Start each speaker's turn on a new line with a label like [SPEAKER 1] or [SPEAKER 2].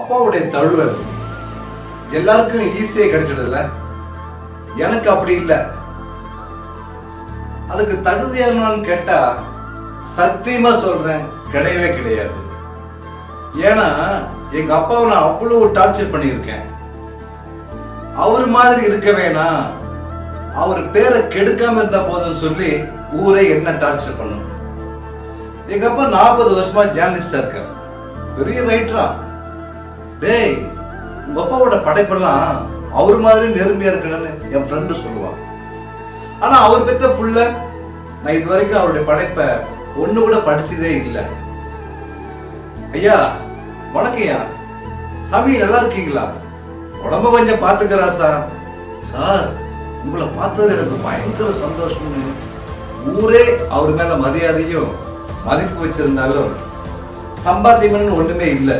[SPEAKER 1] அப்பாவுடைய தழுவல். எல்லாருக்கும் ஈஸியாக கிடைச்சிடல எனக்கு அப்படி இல்லை. அதுக்கு தகுதியானு கேட்டா சத்தியமா சொல்றேன் கிடையவே கிடையாது. ஏன்னா எங்க அப்பாவை நான் அவ்வளவு டார்ச்சர் பண்ணியிருக்கேன். அவர் மாதிரி இருக்க வேணாம் அவர் பேரை கெடுக்காம இருந்தா போதும்னு சொல்லி ஊரே என்ன டார்ச்சர் பண்ணும். எங்க அப்பா நாற்பது வருஷமா ஜேர்னலிஸ்டா இருக்கார். பெரிய ரைட்டரா டேய் உங்க அப்பாவோட படைப்பெல்லாம் அவர் மாதிரி நெருமையா இருக்கணும்னு என் ஃப்ரெண்டு சொல்லுவான் ஆனா அவர் பெத்த புள்ள நான் இது வரைக்கும் அவருடைய படைப்பை ஒண்ணு கூட படிச்சதே இல்லை. ஐயா வணக்கம்யா சாமி நல்லா இருக்கீங்களா? உடம்ப கொஞ்சம் பாத்துக்கிறா சார். சார் உங்களை பார்த்தது எனக்கு பயங்கர சந்தோஷம். ஊரே அவர் மேல மரியாதையும் மதிப்பு வச்சிருந்தாலும் சம்பாத்தியம்னு ஒண்ணுமே இல்லை.